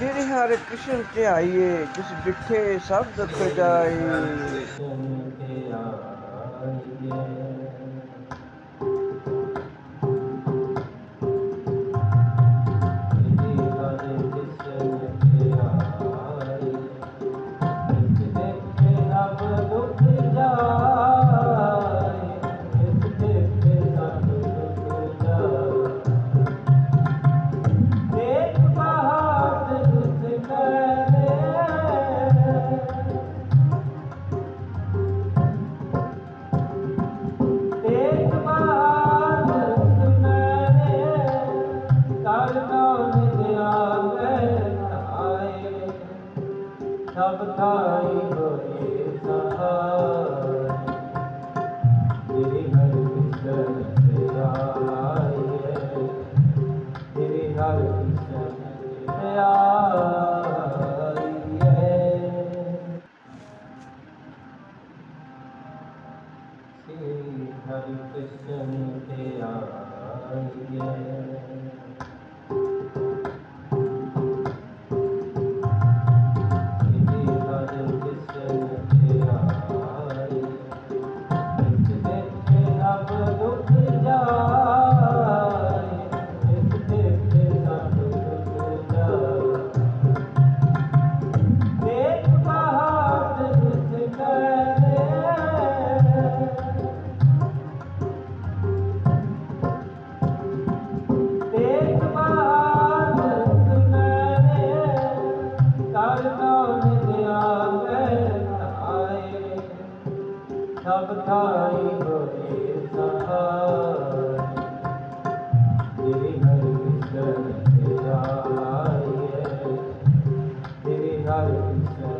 ਸ੍ਰੀ ਹਰਿ ਕ੍ਰਿਸ਼ਨ ਧਿਆਈਏ ਜਿਸ ਡਿਠੇ ਸਭ ਦੁਖ ਜਾਏ। सब थाई होए तेरे हर मिशन पे आए। तेरे हर मिशन पे आए। तेरे हर मिशन पे ਕਰ ਨਾਮ ਦਿਆਵੇ ਆਏ ਸਭ ਥਾਈ ਹੋਏ ਸਹਾਈ ਤੇਰੀ ਹਰ ਕਿਸ਼ਨ ਤੇ ਆਏ ਤੇਰੀ ਹਰ ਕਿਸ਼ਨ